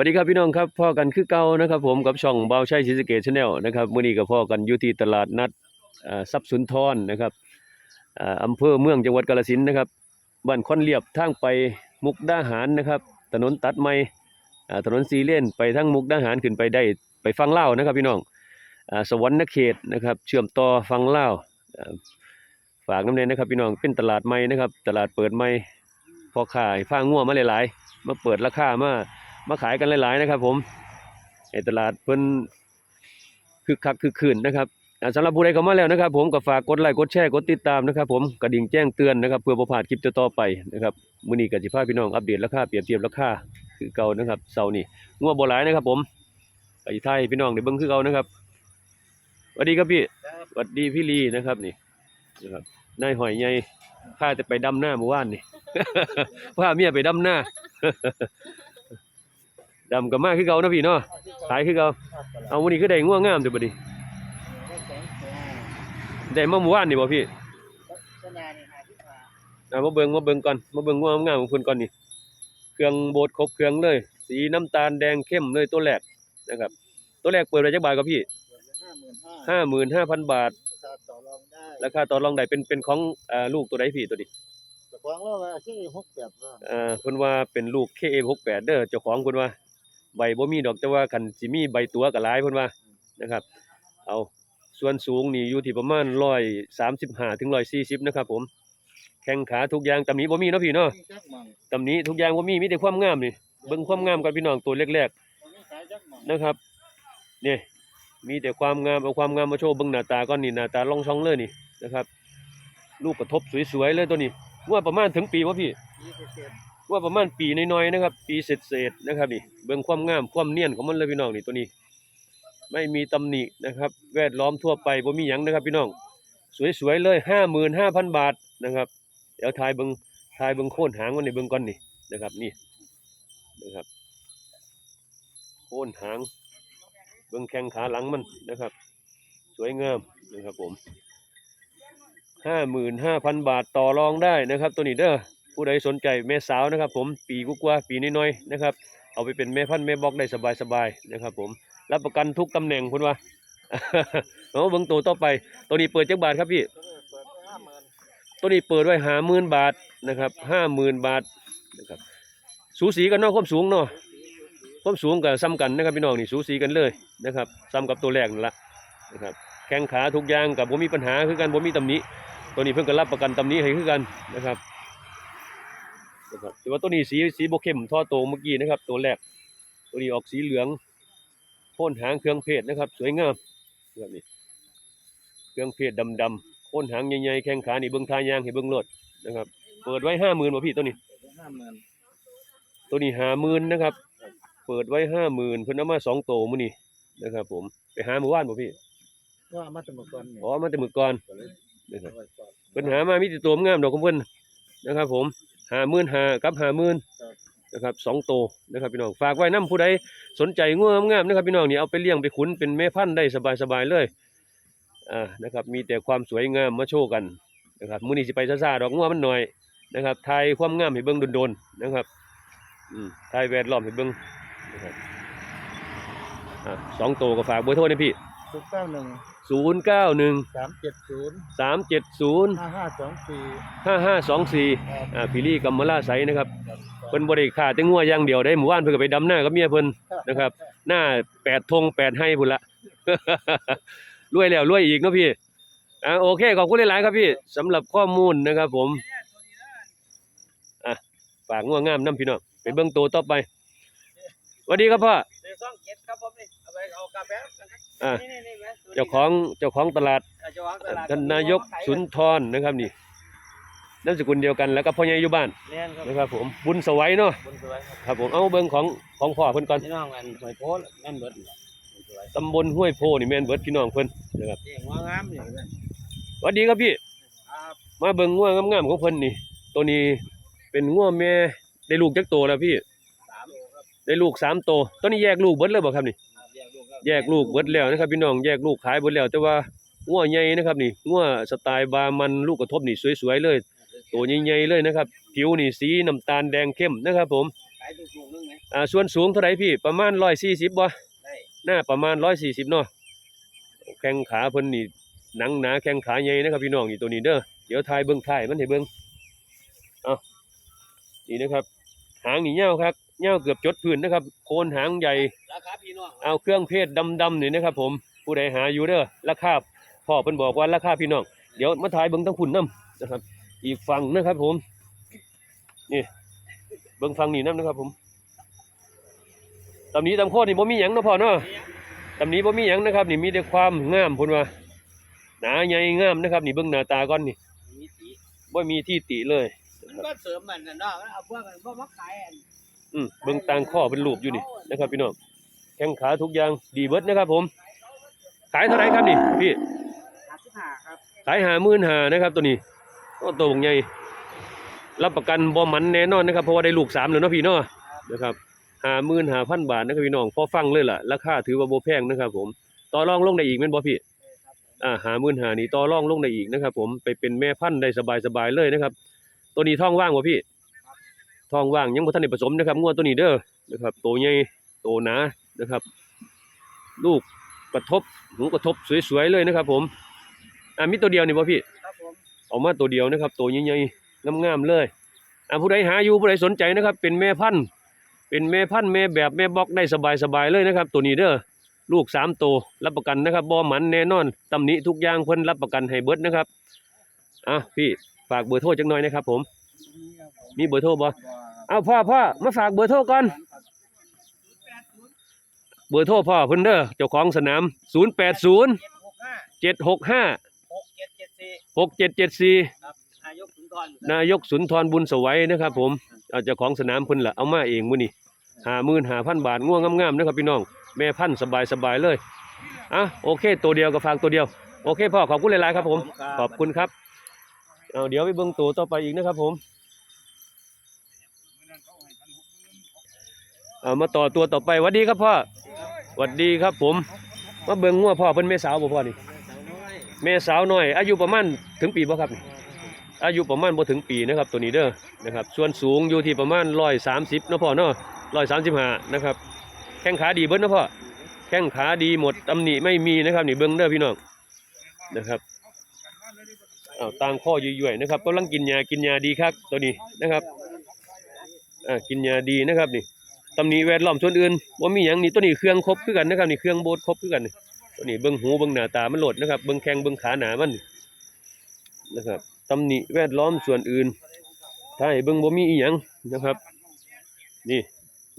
วัสดีครับพี่น้องครับพ่อกันคือเก่านะครับ ผมกับช่องเบาชัยศรีสเกตชาแนลนะครับมื้อนี้ก็พ่อกันอยู่ที่ตลาดนัดทรัพย์สุนทรนะครับอ่าอำเภอเมืองจังหวัดกาฬสินธุ์นะครับบ้านคอนเรียบทางไปมุกดาหารนะครับ ถนนตัดใหม่ถนนสีเลนไปทางมุกดาหารขึ้นไปได้ไปฟังเล่านะครับ พี่น้องอสวรรค์เขตนะครับ เชื่อมต่อฟังเล่าฝากน้ำเนยนะครับ พี่น้องเป็นตลาดใหม่นะครับ ตลาดเปิดใหม่พอขายฟ้าง่วมาหลายๆ มาเปิดราคามา มาขายกันหลาย ๆ นะครับ ผมไอ้ตลาดเพิ่นคึกคักคึกคืนนะครับสำหรับผู้ใดเข้ามาแล้วนะครับ ผมก็ฝากกดไลค์กดแชร์กดติดตามนะครับ ผมกระดิ่งแจ้งเตือนนะครับ เพื่อบ่พลาดคลิปต่อไปนะครับมื้อนี้ก็สิพาพี่น้องอัปเดตราคาเปรียบเทียบราคาคือเก่านะครับเสาร์นี้งัวบ่หลายนะครับ ผมก็สิถ่ายพี่น้องได้เบิ่งคือเก่านะครับสวัสดีครับพี่สวัสดีพี่ลีนะครับนี่นะครับนายหอยใหญ่พาแต่ไปดำหน้าเมื่อวานนี่พาเมียไปดำหน้า ดำกับมาคือเก่านะพี่เนาะขายคือเก่าเอาวันนี้ก็ได้ง่วงงามเดี๋ยวบัดนี้ได้มาเมื่อวานนี่บ่พี่เอามาเบิ่งมาเบิ่งก่อนมาเบิ่งง่วงงามของเพิ่นก่อนนี่เครื่องโบดครบเครื่องเลย สีน้ำตาลแดงเข้มเลยตัวแรกนะครับ ตัวแรกเปิดไว้จักบาทครับพี่ห้าหมื่นห้า55,000บาทราคาต่อรองได้ราคาต่อรองได้เป็นเป็นของอ่าลูกตัวใดพี่ตัวนี้แต่ควางแล้วว่าที่หกแบบว่าอ่าเพิ่นว่าเป็นลูก KA68 เด้อเจ้าของเพิ่นว่า ใบบ่มีดอกแต่ว่าคันสิมีใบตัวก็หลายเพิ่นว่านะครับ เอาส่วนสูงนี่อยู่ที่ประมาณ135ถึง140นะครับ ผม แข้งขาทุกอย่างตำหนิบ่มีเนาะพี่เนาะมีจักหม่องตำหนิทุกอย่างบ่มีมีแต่ความงามนี่เบิ่งความงามกันพี่น้องตัวแรกตรงนี้ขายจักหม่องๆนะครับนี่มีแต่ความงามเอาความงามมาโชว์เบิ่งหน้าตาก่อนนี่หน้าตาลองช่องเลยนี่นะครับ ลูกกระทบสวยๆเลยตัวนี้ว่าประมาณถึงปีบ่พี่ยี่สิบเศษ ว่าประมาณปีน้อยๆนะครับ ปีเศษๆนะครับนี่เบิ่งความงามความเนียนของมันเลยพี่น้องนี่ตัวนี้ ไม่มีตำหนินะครับ แวดล้อมทั่วไปบ่มีหยังนะครับ พี่น้อง สวยๆเลยห้าหมื่นห้าพันบาทนะครับ เดี๋ยวทายเบิ่งทายเบิ่งโค่นหางมันนี่เบิ่งก่อนนี่นะครับ นี่นะครับโค่นหางเบิ่งแข้งขาหลังมันนะครับ สวยงามนะครับผมห้าหมื่นห้าพันบาทต่อรองได้นะครับ ตัวนี้เด้อ ผู้ใดสนใจแม่สาวนะครับ ผมปีกว่าปีน้อยๆนะครับ เอาไปเป็นแม่พันธุ์แม่บอกได้สบายๆนะครับ ผมรับประกันทุกตำแหน่งคุณว่าเอาเบิ่งตัวต่อไป ตัวนี้เปิดจักบาทครับพี่ตัวนี้เปิดไว้ห้าหมื่นตัวนี้เปิดไว้ห้าหมื่นบาทนะครับห้าหมื่นบาทนะครับสูสีกันเนาะความสูงเนาะความสูงกับซ้ำกันนะครับพี่น้องนี่สูสีกันเลยนะครับซ้ำกับตัวแรกนั่นละนะครับแข้งขาทุกอย่างกับผมมีปัญหาคือกันผมมีตำหนิตัวนี้เพิ่งก็รับประกันตำหนิให้คือกันนะครับ นะครับแต่ว่าตัวนี้สีสีโบเข้มท่อโตเมื่อกี้นะครับ ตัวแรก ตัวนี้ออกสีเหลืองโค่นหางเครื่องเพศนะครับ สวยงามแบบนี้เครื่องเพศดำๆโค่นหางใหญ่ๆแข้งขานี่เบิ่งทายางให้เบิ่งโลดนะครับ เปิดไว้ห้าหมื่นบ่พี่ตัวนี้ห้าหมื่นตัวนี้ห้าหมื่นนะครับ เปิดไว้ห้าหมื่นเพิ่นเอามาสองโตมื้อนี้นะครับ ผมไปหาเมื่อวานบ่พี่ว่ามาสมัครก่อนเนี่ยอ๋อมาแต่มื้อก่อนก็เลยนะครับเอาไว้ก่อนเพิ่นหามามีแต่ตัวงามดอกของเพิ่นนะครับ ผม ห้าหมื่นห้ากับห้าหมื่นนะครับสองโตนะครับพี่น้องฝากไว้นํผู้ใดสนใจงัวงามๆนะครับพี่น้องนี่เอาไปเลี้ยงไปขุนเป็นแม่พันธุ์ได้สบายๆเลยอ่านะครับมีแต่ความสวยงามมาโชว์กันนะครับมื้อนี้สิไปซ่าๆดอกงัวมันหน่อยนะครับถ่ายความงามให้เบิ่งโดนๆนะครับอืมถ่ายแวดล้อมให้เบิ่งนะครับอ่าสองโตก็ฝากเบอร์โทรนะพี่ศูนย์เก้าหนึ่ง ศูนย์เก้าหนึ่งสามเจ็ดศูนย์สามเจ็ดศูนย์ห้าห้าสองสี่ห้าห้าสองสี่อ่าพี่ลี่กัมมลาไสนะครับเพิ่นบ่ได้ขาแต่งัวอย่างเดียวได้หมู่บ้านเพิ่นก็ไปดำหน้ากับเมียเพิ่นนะครับ หน้าแปดธงแปดให้พุ่นละรวยแล้วรวยอีกเนาะพี่อ่าโอเคขอบคุณหลายๆครับพี่สำหรับข้อมูลนะครับผมอะฝากงัวงามนํพี่น้องไปเบิ่งตัวต่อไปสวัสดีครับพ่อ เดี๋ยวซ่องเก็บครับผมนี่เอาไปเอากาแฟนะครับอ่านี่นี่นี่แม่ตัวนี้เจ้าของเจ้าของตลาดเจ้าของตลาดท่านนายกสุนทรนะครับนี่นามสกุลเดียวกันแล้วก็พ่อใหญ่อยู่บ้านเรียนครับนะครับผมบุญสวัยเนาะบนสวยครับครับผมเอาเบิ่งของของพ่อเพิ่นก่อนพี่น้องกันสวยโพสแม่นเบิดนี่แหละบนสวยตำบลห้วยโพนี่แม่นเบิดพี่น้องเพิ่นนะครับเจ๋งว่างามนี่เลยสวัสดีครับพี่ครับมาเบิ่งงัวงามๆของเพิ่นนี่ ตัวนี้เป็นงัวแม่ได้ลูกจักโตแล้วพี่สามโลครับได้ลูกสามโตตัวนี้แยกลูกเบิดแล้วบ่ครับนี่ครับ แยกลูกครับแยกลูกเบิดแล้วนะครับพี่น้องแยกลูกขายเบิดแล้ว แต่ว่างัวใหญ่นะครับนี่งัวสไตล์บามันลูกกระทบนี่สวยๆเลย ตัวใหญ่ๆเลยนะครับ ผิผิวนี่สีน้ำตาลแดงเข้มนะครับผมขายถูกๆนึงไหมอ่าส่วนสูงเท่าไหร่พี่ประมาณ140บ่ได้หน้าประมาณ140เนาะแข้งขาเพิ่นนี่หนังหนาแข้งขาใหญ่นะครับพี่น้องนี่ตัวนี้เด้อเดี๋ยวถ่ายเบิ่งถ่ายมันให้เบิ่งเอานี่นะครับ หางนี่ยาวครับ ยาวเกือบจดพื้นนะครับ โคนหางใหญ่ ราคาพี่น้องเอาเครื่องเพศดำๆนี่นะครับ ผมผู้ใดหาอยู่เด้อราคาพ่อเพิ่นบอกว่าราคาพี่น้องเดี๋ยวมาถ่ายเบิ่งทั้งคุณนํนะครับ อีกฝั่งนะครับ ผม นี่ เบิ่งฝั่งนี้นํนะครับ ผมตำนี้ตำโคตรนี่บ่มีหยังเนาะพ่อเนาะตำนี้บ่มีหยังนะครับ นี่มีแต่ความงามพุ่นว่าหนาใหญ่งามนะครับ นี่เบิ่งหน้าตาก่อนนี่มีสีบ่มีที่ติเลยมันก็เสริมมันน่ะเนาะเอาพวกกันพวกมาขายอัน อืมเบิ่งตางข้อเป็นรูปอยู่นี่นะครับพี่น้องแข้งขาทุกอย่างดีเบิดนะครับผม ขายเท่าไหร่ครับนี่พี่หาสิบห้าครับขายหามื่นหานะครับ ตัวนี้โอ้ตัวบงใหญ่รับประกันบ่หมันแน่นอนนะครับเพราะว่าได้ลูกสามแล้วเนาะพี่เนาะนะครับหามื่นหาพันบาทนะครับพี่น้องพอฟังเลยล่ะราคาถือว่าบ่แพงนะครับ ผมต่อรองลงได้อีกแม่นบ่พี่อ่าหามื่นหานี่ต่อรองลงได้อีกนะครับ ผมไปเป็นแม่พันธุ์ได้สบายๆเลยนะครับ ตัวนี้ท้องว่างบ่พี่ ท้องว่างยังบ่ทันได้ผสมนะครับงวดตัวนี้เด้อนะครับโตใหญ่โตหนานะครับ ลูกกระทบหูกระทบสวยๆเลยนะครับ ผมอ่ามีตัวเดียวนี่บ่พี่ครับผมเอามาตัวเดียวนะครับ ตัวใหญ่ๆงามๆเลยอ่าผู้ใดหาอยู่ผู้ใดสนใจนะครับ เป็นแม่พันธุ์เป็นแม่พันธุ์แม่แบบแม่บล็อกได้สบายๆเลยนะครับ ตัวนี้เด้อลูกสามตัวรับประกันนะครับบ่หมันแน่นอนตำหนิทุกอย่างเพิ่นรับประกันให้เบิดนะครับอะพี่ฝากเบอร์โทรจักหน่อยนะครับผม มีเบอร์โทรบ่เอาพ่อพ่อมาฝากเบอร์โทรก่อน เบอร์โทรพ่อเพิ่นเด้อเจ้าของสนาม 080เจ็ดหกห้า765หกเจ็ดเจ็ดสี่6774ครับนายกสุนทรนายกสุนทรบุญสวัยนะครับ ผมเอาเจ้าของสนามเพิ่นละเอามาเองมื้อนี้ห้าหมื่นห้าพันบาทง่วงงามๆนะครับพี่น้อง แม่พันธุ์สบายๆเลยอะโอเค ตัวเดียวก็ฝากตัวเดียว โอเคพ่อขอบคุณหลายๆครับผม ขอบคุณครับ เอาเดี๋ยวไปเบิ่งตัวต่อไปอีกนะครับผมเอามาต่อตัวต่อไปหวัดดีครับพ่อหวัดดีครับผมมาเบิ่งงัวพ่อเพิ่นแม่สาวบ่พ่อนี่สาวน้อยแม่สาวน้อย อายุประมาณถึงปีบ่ครับนี่อายุประมาณบ่ถึงปีนะครับตัวนี้เด้อนะครับ ส่วนสูงอยู่ที่ประมาณ130เนาะพ่อเนาะ135นะครับ แข้งขาดีเบิดเนาะพ่อแข้งขาดีหมดตำหนิไม่มีนะครับนี่เบิ่งเด้อพี่น้องนะครับ อ้าวตางข้อยุ่ยๆนะครับกำลังกินยากินยาดีครับตัวนี้นะครับอ่ากินยาดีนะครับนี่ตำหนิแวดล้อมส่วนอื่นว่ามีหยังนี่ตัวนี้เครื่องครบคือกันนะครับนี่เครื่องโบดครบคือกันนี่ตัวนี้เบิ้งหูเบิ้งหน้าตามันโหลดนะครับเบิ้งแข้งเบิ้งขาหนามันนะครับตำหนิแวดล้อมส่วนอื่นถ้าให้เบิ้งบ่มีอีหยังนะครับ นี่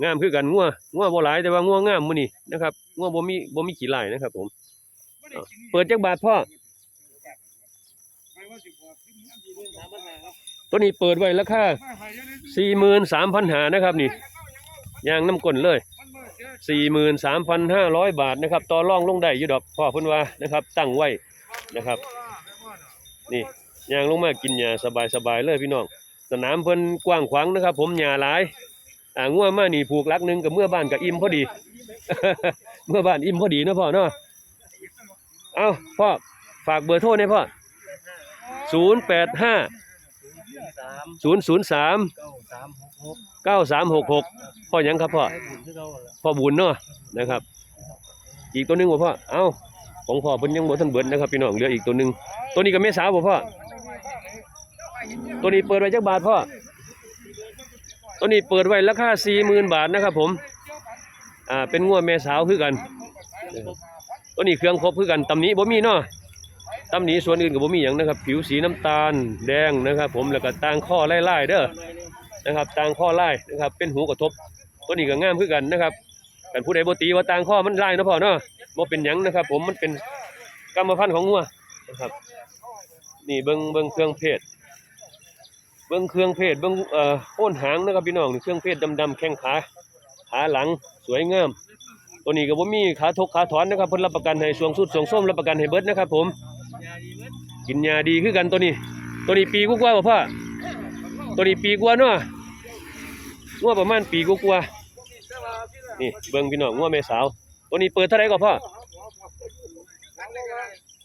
งามคือกันงัวงัวบ่หลายแต่ว่างัวงามมื้อนี้นะครับงัวบ่มีบ่มีขี้ลายนะครับ ผมเอาเปิดจักบาทพ่อ ตัวนี้เปิดไว้ราคา43,500นสามพันหานะครับนี่ยางน้ำก้นเลยสี่หมื่นสามพันห้าร้อยบาทนะครับต่อรองลงได้ยูดอกพ่อพิ่นว่านะครับ ตั้งไว้นะครับ นี่ยางลงมากินหญ้าสบายๆเลยพี่น้องสนามเพิ่นกว้างขวางนะครับ ผมหญ้าหลายอ่างัวมานี่ผูกลักหนึงกับเมื่อบ้านกับอิ่มพอดี เมื่อบ้านอิ่มพอดีนะพ่อเนาะเอาพ่อฝากเบอร์โทรหน่ยพ่อ ศูนย์แปดห้าศูนย์ศูนย์สามเก้าสามหกหกพ่อหยังครับพ่อพ่อบุญเนาะนะครับ อีกตัวหนึงบ่พ่อเอ้าของพ่อเพิ่นยังบ่ทันเบิดนะครับพี่น้องเหลืออีกตัวหนึงตัวนี้ก็แม่สาวบ่พ่อตัวนี้เปิดไว้จักบาทพ่อตัวนี้เปิดไว้ราคา40,000บาทนะครับผมอ่าเป็นงัวแม่สาวคือกัน ตัวนี้เครื่องครบคือกันตำนี้บ่มีเนาะ ตำหนีส่วนอื่นก็บ่มีหยังนะครับ ผิวสีน้ำตาลแดงนะครับ ผมแล้วก็ตางข้อไล่ๆเด้อนะครับต่างข้อไล่นะครับ เป็นหูกระทบตัวนี้ก็ง่ามคือกันนะครับกันผู้ใดบ่ตีว่าต่างข้อมันไล่นะพ่อเนาะบ่เป็นหยังนะครับ ผมมันเป็นกรรมพันธุ์ของงัวนะครับ นี่เบิงเบิงเครื่องเพศเบิงเครื่องเพศเบิงเอ่อโค่นหางนะครับพี่น้องเครื่องเพศดำๆแข้งขาขาหลังสวยงามตัวนี้ก็บ่มีขาทกขาถอนนะครับเพิ่นรับประกันให้สวงสุดสวงส้มรับประกันให้เบิดนะครับผม กินยาดีคือกันตัวนี้ ตัวนี้ปีกว่าบ่พ่อตัวนี้ปีกว่าเนาะงัวประมาณปีกว่านี่เบิ่งพี่น้องงัวแม่สาว ตัวนี้เปิดเท่าไหร่ก็พ่อ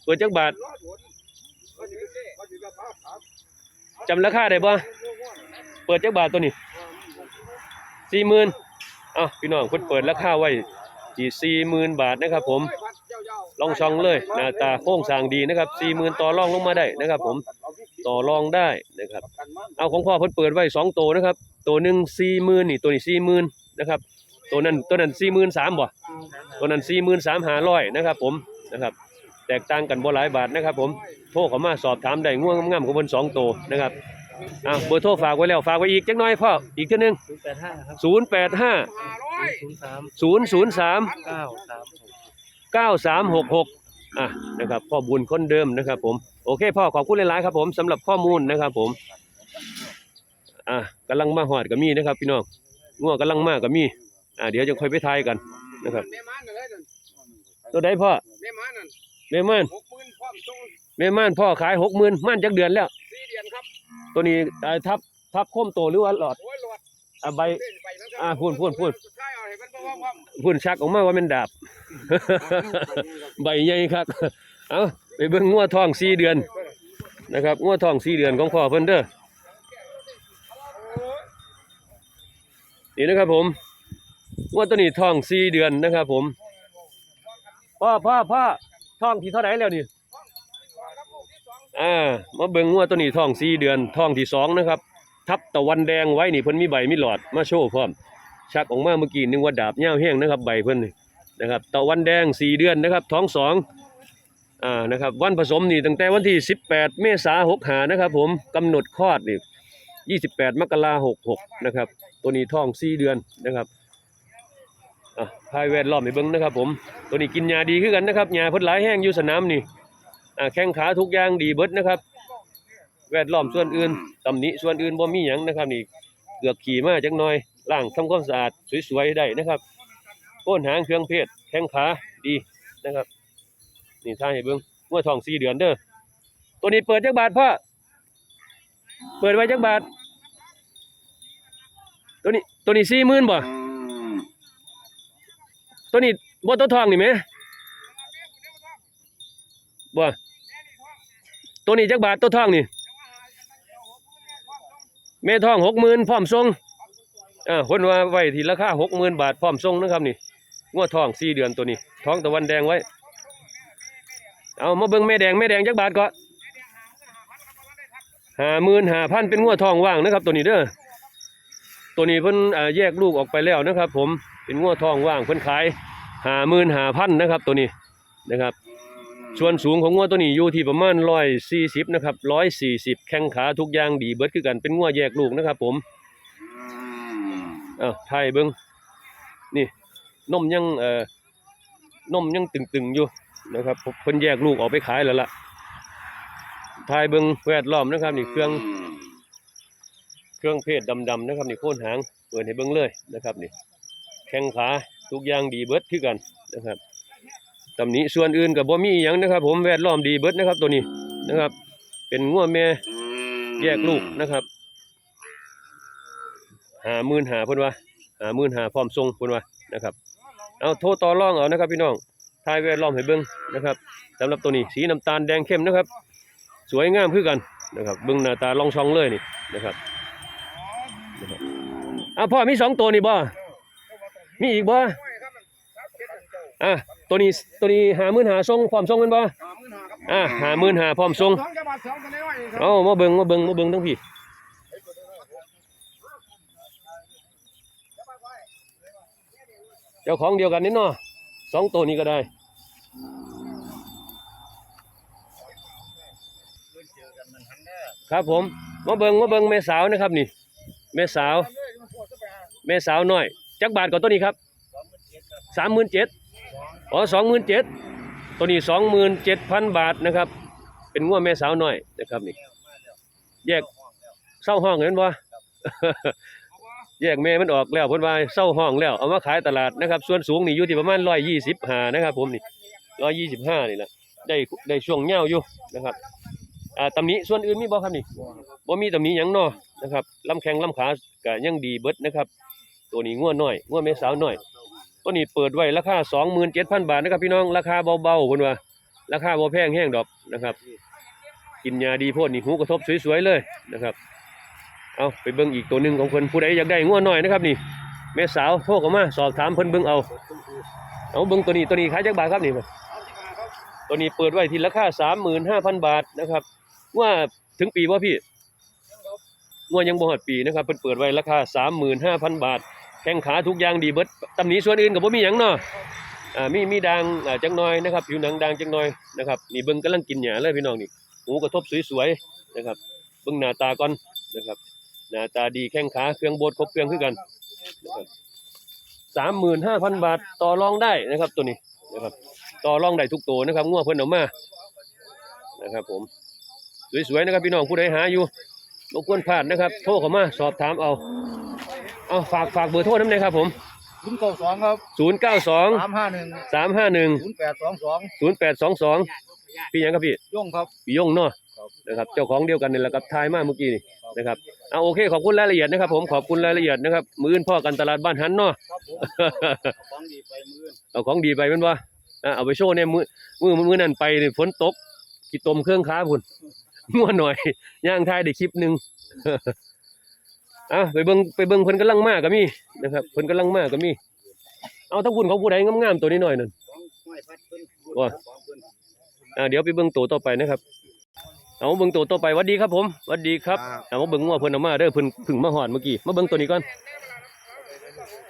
เปิดจักบาทจำราคาได้บ่ะเปิดจักบาทตัวนี้สี่หมื่นอะพี่น้องเพิ่นเปิดราคาไว้ที่สี่หมื่นบาทนะครับผม ลองช่องเลยหน้าตาโค้งสร้างดีนะครับสี่หมื่นต่อรองลงมาได้นะครับ ผมต่อรองได้นะครับ เอาของพ่อเพิ่นเปิดไว้สองตัวนะครับ ตัวหนึ่งสี่หมื่นนี่ตัวนี้สี่หมื่นนะครับ ตัวนั้นตัวนั้นสี่หมื่นสามบ่ตัวนั้นสี่หมื่นสามหาร้อยนะครับ ผมนะครับ แตกต่างกันบ่หลายบาทนะครับ ผมโทรเข้ามาสอบถามได้ง่วงงามๆของเพิ่นสองตัวนะครับอะเบอร์โทรฝากไว้แล้วฝากไว้อีกจักหน่อยพ่ออีกเทีนึงศูนย์แปดห้าครับศูนย์แปดห้าศูนย์สามศูนย์ศูนย์สามเก้าสามหกเก้าสามหกหกอะนะครับพ่อบุญคนเดิมนะครับ ผมโอเคพ่อขอบคุณหลายๆครับ ผมสำหรับข้อมูลนะครับ ผมอะกำลังมาหอดกับมีนะครับพี่น้องง่วงกำลังมากับมีอะเดี๋ยวจะค่อยไปทายกันนะครับแม่มันนั่นเลยนั่นตัวใดพ่อแม่มันนั่นแม่ม่านหกหมื่นพร้อมส่งแม่ม่านพ่อขายหกหมื่นม่านจักเดือนแล้ว สี่เดือนครับ ตัวนี้อ่าทับทับโคมโตหรือว่าหลอดโอ้ย หลอดอะใบเส้นไปมันก็อ่าพูดพูดพูดสุท้ายเอาให้มันบ่ว่าความพุ่นชักออกมาว่าเป็นดาบ ใบใหญ่ครับเอาไปเบิ่งงัวทองสี่เดือนนะครับงัวทองสี่เดือนของพ่อเพิ่นเด้อนี่นะครับผมงัวตัวนี้ทองสี่เดือนนะครับผมพ่อพ่อพ่อทองที่เท่าไหร่แล้วนี่อ่ามาเบิ่งงัวตัวนี้ทองสี่เดือนทองที่สองนะครับ ทับตะวันแดงไว้นี่เพิ่นมีใบมีหลอดมาโชว์พร้อมชักออกมาเมื่อกี้นึกว่าดาบยาแห้งนะครับใบเพิ่นนะครับตะวันแดงสี่เดือนนะครับท้องสองอ่านะครับวันผสมนี่ตั้งแต่วันที่สิบแปดเมษาหกหานะครับผมกำหนดคลอดนี่ยี่สิบแปดมกราหกหกนะครับตัวนี้ท้องสี่เดือนนะครับอะพายแวดล้อมให้เบิ้งนะครับผมตัวนี้กินยาดีขึ้นกันนะครับยาเพิ่นหลายแห้งอยู่สนามนี่อ่าแข้งขาทุกอย่างดีเบิดนะครับ แวดล้อมส่วนอื่นตำหนิส่วนอื่นบ่มีหยังนะครับ นี่เกือกขี่มาจักหน่อยล้างทำความสะอาดสวยๆได้นะครับโก้นหางเครื่องเพศแข้งขาดีนะครับ นี่ท่ายให้เบิ้งงวดทองสี่เดือนเด้อตัวนี้เปิดจักบาทพ่อเปิดไว้จักบาท ตัวนี้ตัวนี้สี่หมื่นบ่ตัวนี้บ่ตัวทองนี่ไหมบ่ตัวนี้จักบาทตัวทองนี่ แม่ทองหกหมื่นพร้อมทรงอ่าคนว่าไว้ที่ราคาหกหมื่นบาทพร้อมทรงนะครับนี่งวดทองสี่เดือนตัวนี้ ท้องตะวันแดงไว้ เอามาเบิ่งแม่แดงแม่แดงจักบาทก็ห้าหมื่นห้าพันเป็นงวดทองว่างนะครับ ตัวนี้เด้อตัวนี้เพิ่นอ่าแยกลูกออกไปแล้วนะครับ ผมเป็นงวดทองว่างเพิ่นขายห้าหมื่นห้าพันนะครับ ตัวนี้นะครับ ส่วนสูงของงวดตัวนี้อยู่ที่ประมาณร้อยสี่สิบนะครับร้อยสี่สิบแข้งขาทุกอย่างดีเบิดคือกันเป็นงวดแยกลูกนะครับ ผมอ้าวไทยเบิ่งนี่นมยังเอ่อนมยังตึงๆอยู่นะครับเพิ่นแยกลูกออกไปขายแล้วล่ะทายเบิงแวดล้อมนะครับ นี่เครื่อง เครื่องเพศดำๆนะครับ นี่โค่นหางเปิดให้เบิ่งเลยนะครับ นี่ แข้งขาทุกอย่างดีเบิดคือกันนะครับ ตำหนิส่วนอื่นกับบ่มีอหยังนะครับ ผมแวดล้อมดีเบิดนะครับ ตัวนี้นะครับ เป็นงัวแม่แยกลูกนะครับหาหมื่นหาเพิ่นว่าหาหมื่นหาพร้อมทรงเพิ่นว่านะครับ เอาโทรต่อรองเอานะครับ พี่น้องทายแวดล้อมให้เบิ่งนะครับสำหรับตัวนี้สีน้ำตาลแดงเข้มนะครับ สวยงามคือกันนะครับเบิ่งหน้าตาลองช่องเลยนี่นะครับนะครับอะพ่อมีสองตัวนี่บ่มีอีกบ่อะ ตัวนี้ตัวนี้หามื่นหาทรงพร้อมทรงกันบ่สามหมื่นห้าครับอะหามื่นหาพร้อมทรงสองจังหวัดสองตัวนี้ไว้ครับเอามาเบิ่งมาเบิ่งมาเบิ่งทั้งพี่เจ้าของเดียวกันนี่เนาะสองตัวนี้ก็ได้ครับผมมาเบิงมาเบิงแม่สาวนะครับนี่แม่สาวแม่สาวน้อยจักบาทก่อนตัวนี้ครับสามหมื่นเจ็ด อ๋อสองหมื่นเจ็ดตัวนี้สองหมื่นเจ็ดพันบาทนะครับ เป็นงัวแม่สาวน้อยนะครับนี่แยกเศร้าห้องเห็นบ่แยกแม่มันออกแล้วพิ่นว่าเศร้าห้องแล้วเอามาขายตลาดนะครับ ส่วนสูงนี่อยู่ที่ประมาณร้อยยี่สิบห้านะครับ ผมนี่ร้อยยี่สิบห้านี่แหละได้ได้ช่วงเงาวอยู่นะครับอ่าตำหนิส่วนอื่นมีบ่ครับนี่บ่มีตำนิหยังนาะนะครับลำแข้งลำขาก็ยังดีเบิดนะครับ ตัวนี้งัวน้อยงัวแม่สาวน้อย ตัวนี้เปิดไว้ราคา27,000บาทนะครับพี่น้องราคาเบาๆเพิ่นว่าราคาบ่แพงแห้งดอกนะครับ กินยาดีพดนี่หูกระทบสวยๆเลยนะครับ เอาไปเบิ่งอีกตัวหนึ่งของเพิ่นผู้ใดอยากได้งัวน้อยนะครับนี่แม่สาวโทรเข้ามาสอบถามเพิ่นเบิ่งเอาเอาเบิ่งตัวนี้ตัวนี้ขายจักบาทครับนี่ตัวนี้เปิดไว้ที่ราคา35,000บาทนะครับ ว่าถึงปีบ่พี่งัวยังบ่ฮอดปีนะครับเพิ่นเปิดไว้ราคา35,000บาท แข้งขาทุกอย่างดีเบิดตำหนิส่วนอื่นก็บ่มีหยังเนาะอ่ามีมีด่างอ่าจักหน่อยนะครับผิวหนังด่างจักหน่อยนะครับนี่เบิ่งกำลังกินหญ้าเลยพี่น้องนี่หูกระทบสวยๆนะครับเบิ่งหน้าตาก่อนนะครับหน้าตาดีแข้งขาเครื่องโบดครบเครื่องคือกันสามหมื่นห้าพันบาทต่อรองได้นะครับตัวนี้นะครับต่อรองได้ทุกตัวนะครับงัวเพิ่นออกมานะครับผมสวยๆนะครับพี่น้องผู้ใดหาอยู่รบกวนพลาดนะครับ โทรเข้ามาสอบถามเอา เอาฝากฝากเบอร์โทรน้ำหน่อยครับผมศูนย์เก้าสองครับศูนย์เก้าสองสามห้าหนึ่งสามห้าหนึ่งศูนย์แปดสองสองศูนย์แปดสองสองพี่หยังครับพี่ย่งครับพี่ยงเนาะครับนะครับเจ้าของเดียวกันนี่แหละครับทายมาเมื่อกี้นี่นะครับเอาโอเคขอบคุณรายละเอียดนะครับ ผมขอบคุณรายละเอียดนะครับ มืออื่นพ่อกันตลาดบ้านหันเนาะครับผมของดีไปมือเอาของดีไปเป็นว่าอะเอาไปโชว์เนี่ยมือมือมือนั่นไปนี่ฝนตกกี่ตมเครื่องค้าพุ่นง่วนหน่อยย่างทายได้คลิปหนึ่ง อะไปเบิ่งไปเบิ่งเพิ่นกำลังมากก็มีนะครับเพิ่นกำลังมากก็มี เอาทั้งบุญของผู้ใดงามๆตัวนี้หน่อยนั่นไม่พัดเพิ่นว่าอ่าเดี๋ยวไปเบิ่งตัวต่อไปนะครับ เอาเบิ่งตัวต่อไปหวัดดีครับผมหวัดดีครับเอามาเบิ่งว่าเพิ่นเอามาเด้อเพิ่นเพึ่งมาหอดเมื่อกี้มาเบิ่งตัวนี้ก่อน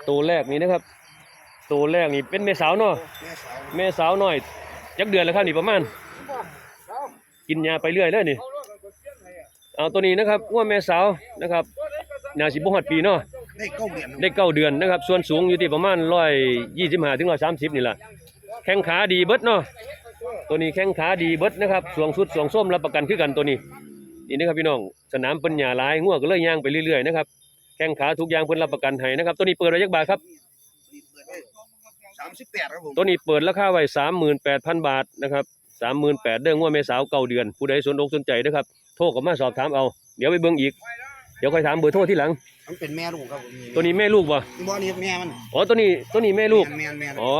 ตัวแรกนี่นะครับตัวแรกนี่เป็นแม่สาวเนาะแม่สาวแม่สาวน้อยจักเดือนแล้วครับนี่ประมาณ กินยาไปเรื่อยเลยนี่ เอาตัวนี้นะครับว่าแม่สาวนะครับ น่าสิบ่ฮอดปีเนาะได้เก้าเหรียญได้เก้าเดือนนะครับ ส่วนสูงอยู่ที่ประมาณ125ถึง130นี่แหละแข้งขาดีเบิดเนาะตัวนี้แข้งขาดีเบิดนะครับสวงสุดสวงส้มรับประกันคือกันตัวนี้นี่นะครับพี่น้องสนามเป็นหญ้าหลายงัวก็เลยย่างไปเรื่อยๆนะครับแข้งขาทุกอย่างเพิ่นรับประกันให้นะครับ ตัวนี้เปิดไว้จักบาทครับสามสิบแปดครับผมตัวนี้เปิดราคาไว้38,000บาทนะครับ38,000เด้องัวแม่สาวเก่าเดือน ผู้ใดสนอกสนใจนะครับ โทรเข้ามาสอบถามเอา เดี๋ยวไปเบิ่งอีก เดี๋ยวค่อยถามเบอร์โทรที่หลัง มันเป็นแม่ลูกครับผมตัวนี้แม่ลูกบ่บ่นี่แม่มันอ๋อตัวนี้ตัวนี้แม่ลูกแม่แม่อ๋อ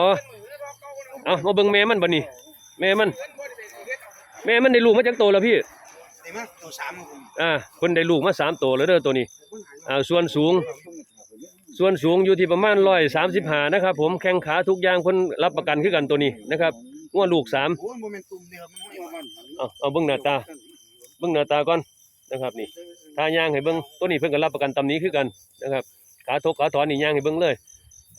เอามาเบิ่งแม่มันบัดนี้แม่มัน แม่มันได้ลูกมาจากโตแล้วพี่ได้มาตัวสามครับผมอ่าเพิ่นได้ลูกมาสามโตแล้วเด้อตัวนี้อ่าส่วนสูง ส่วนสูงอยู่ที่ประมาณ135นะครับ ผมแข้งขาทุกอย่างเพิ่นรับประกันคือกันตัวนี้นะครับงัวลูกสามโอ้ยบ่แม่นตุ่มเดียวมันไม่มันเอาเอาเบิ่งหน้าตาเบิ่งหน้าตาก่อนนะครับนี่ ถ้าย่างให้เบิ่งตัวนี้เพิ่นก็รับประกันตำหนี้คือกันนะครับขาทกขาถอนนี่ย่างให้เบิ่งเลย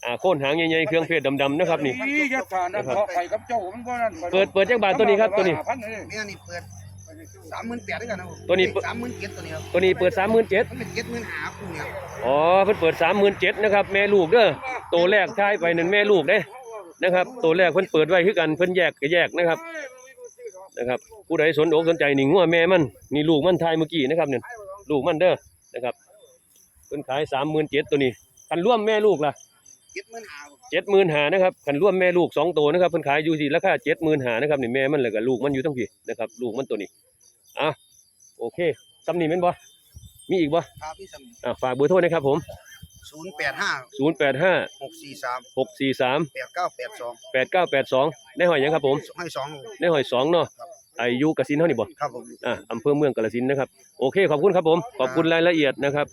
อ่าโค่นหางใหญ่ๆเครื่องเพชรดำๆนะครับนี่ นี่ยัดฐานนั่นเพาะไปกับเจ้ามันบ่นั่นเปิดเปิดจักบาทตัวนี้ครับตัวนี้พันเลยแม่นี่เปิดสามหมื่นแปดด้วยกันครับผมตัวนี้สามหมื่นเจ็ดตัวนี้ครับตัวนี้เปิด37,000มันเป็นเจ็ดหมื่นหาคู่เนี่ยครับอ๋อเพิ่นเปิด37,000นะครับแม่ลูกเด้อตัวแรกทายไปนั่นแม่ลูกเด้นะครับตัวแรกเพิ่นเปิดไว้คือกันเพิ่นแยกก็แยกนะครับนะครับ ผู้ใดสนอกสนใจนี่งัวแม่มันนี่ลูกมันทายเมื่อกี้นะครับเนี่ย ลูกมันเด้อนะครับเพิ่นขาย37,000ตัวนี้คันร่วมแม่ลูกล่ะเจ็ดหมื่นหาครับเจ็ดหมื่นหานะครับขันร่วมแม่ลูกสองตัวนะครับเพิ่นขายอยู่ที่ราคาเจ็ดหมื่นหานะครับนี่แม่มันเลยกับลูกมันอยู่ทั้งพี่นะครับ ลูกมันตัวนี้อะโอเคซ้ำนี่แม่นบ่มีอีกบ่ครับพี่สมอะฝากเบอร์โทรนะครับผมศูนย์แปดห้าศูนย์แปดห้าหกสี่สามหกสี่สามแปดเก้าแปดสองแปดเก้าแปดสองได้หอยหยังครับผมให้สองครับผมได้หอยสองเนาะ อายุกสินเท่านี้บ่ครับผมอะอำเภอเมืองกาฬสินธุ์นะครับ โอเค ขอบคุณครับผม ขอบคุณรายละเอียดนะครับ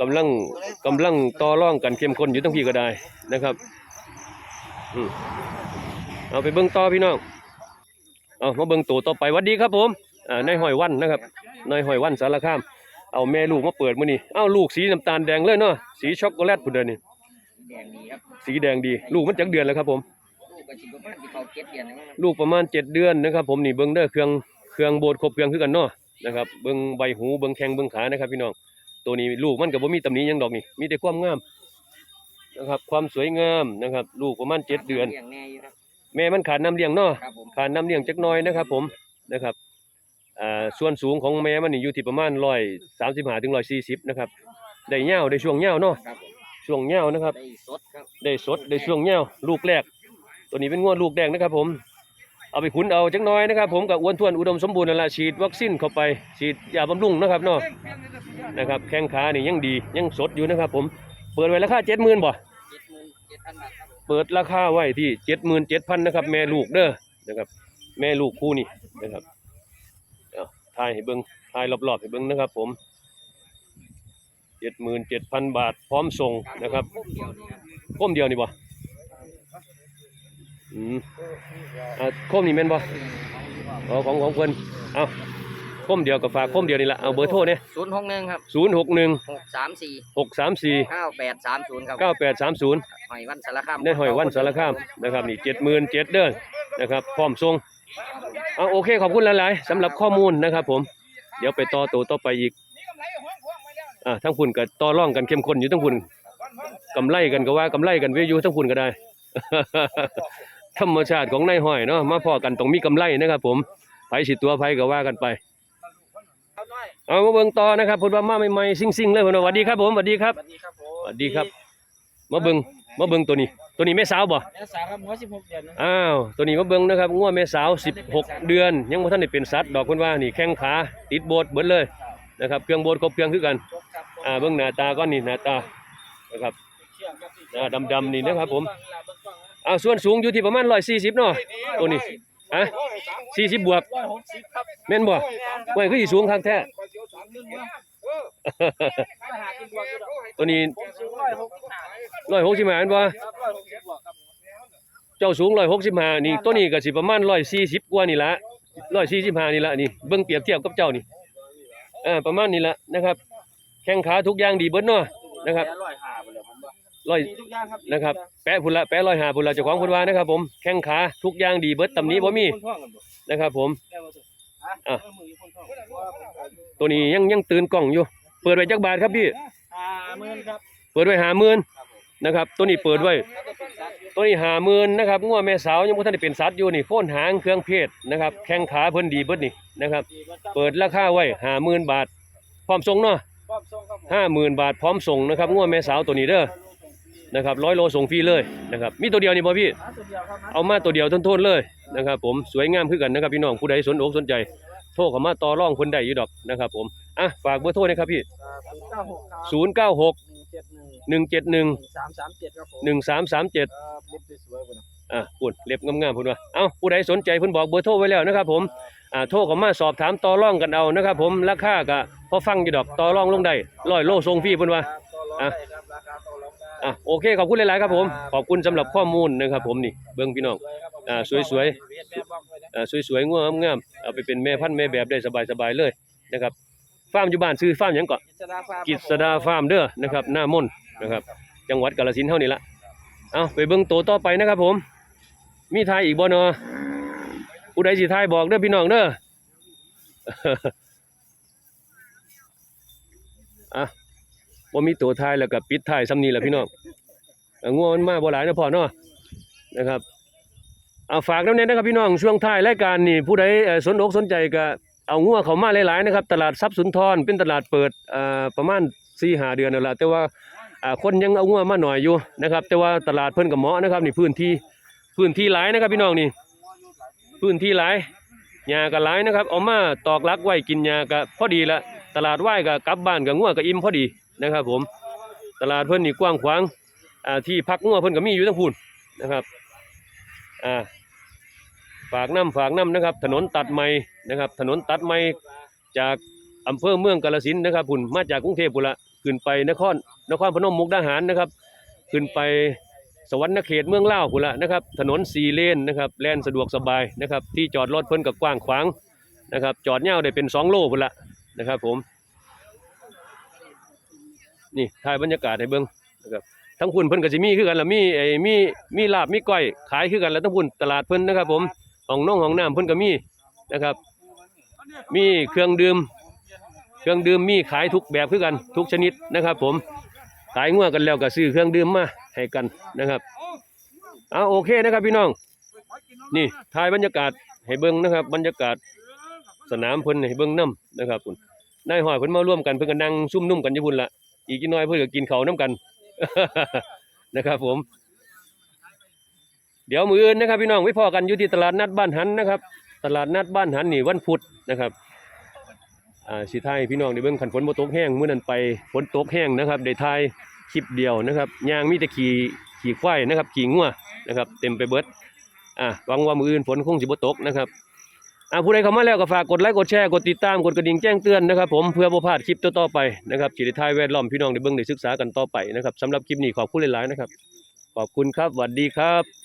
กำลังกำลังต่อร่องกันเข้มข้นอยู่ทั้งพี่ก็ได้นะครับอืมเอาไปเบิ่งต่อพี่น้อง เอามาเบิ่งตัวต่อไปหวัดดีครับผม อ่านายหอยวันนะครับ นายหอยวันสารคาม เอาแม่ลูกมาเปิดมื้อนี้เอ้าลูกสีน้ำตาลแดงเลยเนาะ สีช็อกโกแลตพุ่นเด้อนี่ แดงดีครับสีแดงดี ลูกมันจักเดือนแล้วครับผม ลูกกระชิบประมาณที่เขาเก็ดเดือนนะครับลูกประมาณเจ็ดเดือนนะครับผมนี่เบิ้งเด้อเครื่องเครื่องโบดครบเครื่องคือกันเนาะนะครับเบิ้งใบหูเบิ้งแข้งเบิ้งขานะครับพี่น้องตัวนี้ลูกมันก็บ่มีตำหนิหยังดอกนี่มีแต่ความงามนะครับ ความสวยงามนะครับ ลูกประมาณเจ็ดเดือน ลี้ยงแน่อยู่ครับแม่มันขาดน้ำเลี้ยงเนาะครับผมขาดน้ำเลี้ยงจักหน้อยนะครับผมนะครับอ่าส่วนสูงของแม่มันนี่อยู่ที่ประมาณร้อยสามสิบห้าถึงร้อยสี่สิบนะครับได้เงาวได้ช่วงเงาวเนาะครับผม ช่วงเงาวนะครับ ได้สดครับได้สดได้ช่วงเงาวลูกแรก ตัวนี้เป็นงวดลูกแดงนะครับ ผม เอาไปขุนเอาจักหน้อยนะครับ ผมกับอ้วนท้วนอุดมสมบูรณ์นั่นแหละฉีดวัคซีนเข้าไปฉีดยาบำรุงนะครับเนาะนะครับแข้งขานี่ยังดียังสดอยู่นะครับ ผมเปิดไว้ราคาเจ็ดหมื่นบ่เจ็ดหมื่นเจ็ดพันบาทครับเปิดราคาไว้ที่เจ็ดหมื่นเจ็ดพันนะครับ แม่ลูกเด้อนะครับ แม่ลูกคู่นี่นะครับถ่ายให้เบิ่งถ่ายรอบๆให้เบิ่งนะครับ ผม 77,000บาทพร้อมส่งนะครับพุ่มเดียวนี่ครับโคมเดียวนี่บ่อืมอ่าโคมนี่แม่นบ่อ๋อของของเพิ่นเอาโคมเดียวก็ฝากโคมเดียวนี่ละเอาเบอร์โทรเนี่ยศูนย์หกหนึ่งครับ061หกสามสี่634เก้าแปดสามศูนย์ครับ9830หอยวันสารคามในหอยวันสารคามนะครับนี่เจ็ดหมื่นเจ็ดเด้อนะครับพร้อมส่งเอาโอเคขอบคุณหลายๆสำหรับข้อมูลนะครับผม เดี๋ยวไปต่อตัวต่อไปอีก อ่าทั้งพุ่นกับต่อร่องกันเข้มข้นอยู่ทั้งพุ่นกำไรกันก็ว่ากำไรกันเวยอยู่ทั้งพุ่นก็ได้ ธรรมชาติของนายห้อยเนาะมาพอกันต้องมีกำไรนะครับ ผมไผสิตัวไผก็ว่ากันไป เอามาเบิ่งต่อนะครับพุ่นว่ามาใหม่ๆซิ่งๆเลยพุ่นว่าสวัสดีครับผมสวัสดีครับสวัสดีครับผมสวัสดีครับมาเบิ่งมาเบิ่งตัวนี้ ตัวนี้แม่สาวบ่นักศึกษาครับหัวสิบหกเดือนนะอ้าวตัวนี้มาเบิ่งนะครับงัวแม่สาว 16 เดือน ยังบ่ทันได้เป็นสัตว์ดอกเพิ่นว่านี่แข้งขาติดโบดเบิดเลย นะครับเครื่องโบดครบเครื่องคือกันจบครับอ่าเบิ่งหน้าตาก่อนนี่หน้าตานะครับเชื่อมครับหน้าดำๆนี่นะครับผมเบิ่งเบิ่งกล้องนะอ้าวส่วนสูงอยู่ที่ประมาณ140เนาะตัวนี้ฮะ40บวกร้อยหกสิบครับแม่นบ่ไว้คือสิสูงคักแท้หนึ่งนะไปหากินบวกอยู่ดอกตัวนี้ผมสูงร้อยหกสิบห้า160แม่นบ่ครับร้อยหกสิบบวกครับเจ้าสูง165นี่ตัวนี้ก็สิประมาณ140กว่านี่ละ145นี่ละนี่เบิ่งเปรียบเทียบกับเจ้านี่ อ่าประมาณนี้ละนะครับ แข้งขาทุกอย่างดีเบิดเนาะนะครับร้อยห้าไปเลยผมว่าร้อยดีทุกอย่างครับนะครับแปะพุ่นละแปะร้อยหาพุ่นละเจ้าของพุ่นว่านะครับ ผมแข้งขาทุกอย่างดีเบิดตำหนี้บ่มีคนท่องกันบ่นะครับ ผมแก้วบ่สุดฮะอะเออมืออยู่คนท่องว่าผมตัวนี้ยังยังตื่นกล้องอยู่ เปิดไว้จักบาทครับพี่อ่าหมื่นครับเปิดไว้หาหมื่นนะครับ ตัวนี้เปิดไว้แล้วก็เป็นสั ตว์อยู่ตัวนี้หาหมื่นนะครับงัวแม่สาวยังบ่ทันได้เป็นสัตว์อยู่นี่โฟ้นหางเครื่องเพศนะครับแข้งขาเพิ่นดีเบิดนี่นะครับดีบ่ครับเปิดราคาไว้หาหมื่นบาท พร้อมส่งเนาะพร้อมส่งครับผมห้าหมื่นบาทพร้อมส่งนะครับงัวแม่สาวตัวนี้เด้อนะครับร้อยโลส่งฟรีเลยนะครับมีตัวเดียวนี่บ่พี่หาตัวเดียวครับเอามาตัวเดียวทนๆเลยนะครับ ผมสวยงามคือกันนะครับพี่น้องผู้ใดสนอกสนใจ โทรเข้ามาต่อรองคนใดอยู่ดอกนะครับ ผมอะฝากเบอร์โทรนะครับพี่ศูนย์ เก้าหกครับ096หนึ่งเจ็ดหนึ่ง171สามสามเจ็ด1337ครับผมครับเล็บสวยๆพุ่นน่ะอะปุ่นเล็บงามๆพุ่นว่าเอ้าผู้ใดสนใจเพิ่นบอกเบอร์โทรไว้แล้วนะครับผมอ่าโทรเข้ามาสอบถามต่อรองกันเอานะครับผมราคาก็พอฟังอยู่ดอกต่อรองลงได้ร้อยโลส่งฟรีเพิ่นว่าครับต่อรองอะได้ครับราคาต่อรองได้อะโอเคขอบคุณหลายๆครับผมขอบคุณสำหรับข้อมูลนะครับผมนี่เบิ่งพี่น้องสวยครับผมอ่าสวยๆเวียดแม่บอกไว้นะอ่าสวยๆงามงามๆเอาไปเป็นแม่พันธุ์แม่แบบได้สบายๆเลยนะครับ ฟาร์มอยู่บ้านซื้อฟาร์มหยังก่อนกิษดาฟาร์มกิษดาฟาร์มเด้อนะครับหน้ามนต์นะครับ จังหวัดกาฬสินธุ์เฮานี่ละเอาไปเบิ่งโตวต่อไปนะครับผม มีทายอีกบ่เนาะผู้ใดสิทายบอกเด้อพี่น้องเด้อ อะบ่มีตัวทายแล้วก็ปิดทายซ้ำนี้แหละพี่น้องอะงัวมันมาบ่หลายนะพ่อเนาะนะครับเอาฝากน้ำเน้นนะครับพี่น้องช่วงท้ายรายการนี่ผู้ใดเอ่อสนอกสนใจก็ เอางัวเขามาหลายๆนะครับ ตลาดทรัพย์สุนทรเป็นตลาดเปิดประมาณ4-5เดือนนั่นแหละแต่ว่าคนยังเอางัวมาหน่อยอยู่นะครับ แต่ว่าตลาดเพิ่นก็เหมาะนะครับนี่พื้นที่พื้นที่หลายนะครับพี่น้องนี่พื้นที่หลายหญ้าก็หลายนะครับเอามาตอกลักไว้กินหญ้าก็พอดีละตลาดไหว้ก็กลับบ้านก็งัวก็อิ่มพอดีนะครับ ผม ตลาดเพิ่นนี่กว้างขวางที่พักงัวเพิ่นก็มีอยู่ทั้งพูนนะครับฝากน้ำฝากน้ำนะครับ ถนนตัดใหม่ นะครับ ถนนตัดใหม่จากอำเภอเมืองกาฬสินนะครับพุ่นมาจากกรุงเทพพุ่นละขึ้นไปนครนครพนมมุกดาหารนะครับ ขึ้นไปสวรรณเขตเมืองเล่าพุ่นละนะครับ ถนนสี่เลนนะครับแล่นสะดวกสบายนะครับ ที่จอดรถเพิ่นกับกว้างขวางนะครับ จอดเงาวได้เป็นสองโลพุ่นละนะครับ ผม นี่ถ่ายบรรยากาศให้เบิ่งนะครับทั้งพุ่นเพิ่นก็สิมีคือกันละมีไอ้มีมีลาบมีก้อยขายคือกันแล้วทั้งพุ่นตลาดเพิ่นนะครับ ผมห้องน้องห้องน้ำเพิ่นก็มีนะครับ มีเครื่องดื่ม เครื่องดื่มมีขายทุกแบบคือกันทุกชนิดนะครับ ผมขายงัวกันแล้วก็ซื้อเครื่องดื่มมาให้กันนะครับเอาโอเคนะครับพี่น้อง นี่ถ่ายบรรยากาศให้เบิ่งนะครับ บรรยากาศสนามเพิ่นให้เบิ่งนํนะครับคุณนายหอยเพิ่นมาร่วมกันเพิ่นก็นั่งซุ่มนุ่มกันอยู่พุ่นละอีกน้อยเพิ่นก็กินเขาวนํกันนะครับ ผม เดี๋ยวมืออื่นนะครับพี่น้องไว้พอกันอยู่ที่ตลาดนัดบ้านหันนะครับ ตลาดนัดบ้านหันนี่วันพุธนะครับอ่าสิถ่ายพี่น้องได้เบิ่งคันฝนบ่ตกแห้งเมื้อนั้นไปฝนตกแห้งนะครับได้ถ่ายคลิปเดียวนะครับยางมีแต่ขี่ขี่ควายนะครับขี่งัวนะครับเต็มไปเบิดอ่าหวังว่ามืออื่นฝนคงสิบ่ตกนะครับอ่าผู้ใดเข้ามาแล้วก็ฝากกดไลค์กดแชร์กดติดตามกดกระดิ่งแจ้งเตือนนะครับผมเพื่อบ่พลาดคลิปต่อๆไปนะครับสิได้ทยแวดล้อมพี่น้องได้เบิ่งได้ศึกษากันต่อไปนะครับสำหรับคลิปนี้ขอบคุณหลายๆนะครับขอบคุณครับสวัสดีครับ